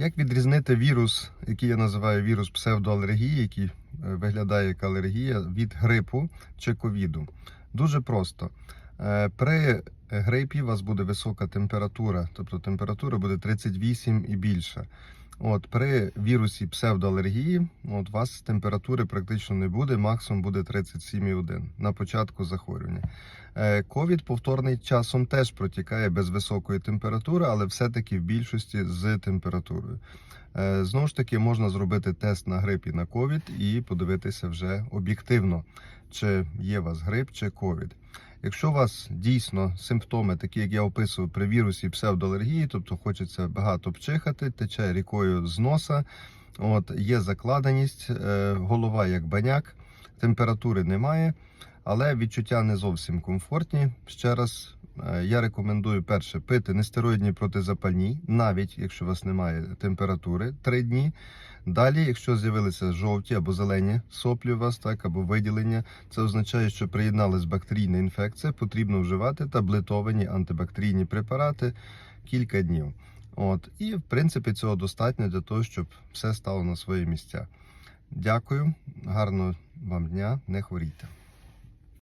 Як відрізнити вірус, який я називаю вірус псевдоалергії, який е, виглядає як алергія, від грипу чи ковіду? Дуже просто. Е, При грипі у вас буде висока температура, тобто температура буде 38 і більше. От при вірусі псевдоалергії, от у вас температури практично не буде, максимум буде 37,1 на початку захворювання. Е, Ковід повторний часом теж протікає без високої температури, але все-таки в більшості з температурою. Е, Знову ж таки, можна зробити тест на грип і на ковід і подивитися вже об'єктивно, чи є у вас грип чи ковід. Якщо у вас дійсно симптоми, такі як я описував при вірусі псевдоалергії, тобто хочеться багато пчихати, тече рікою з носа, от є закладеність, е, голова як баняк, температури немає, але відчуття не зовсім комфортні. Ще раз е, я рекомендую перше пити нестероїдні протизапальні, навіть якщо у вас немає температури 3 дні. Далі, якщо з'явилися жовті або зелені соплі у вас, так або виділення, це означає, що приєдналась бактерійна інфекція, потрібно вживати таблетовані антибактерійні препарати кілька днів. От і в принципі цього достатньо для того, щоб все стало на свої місця. Дякую, гарного вам дня, не хворійте.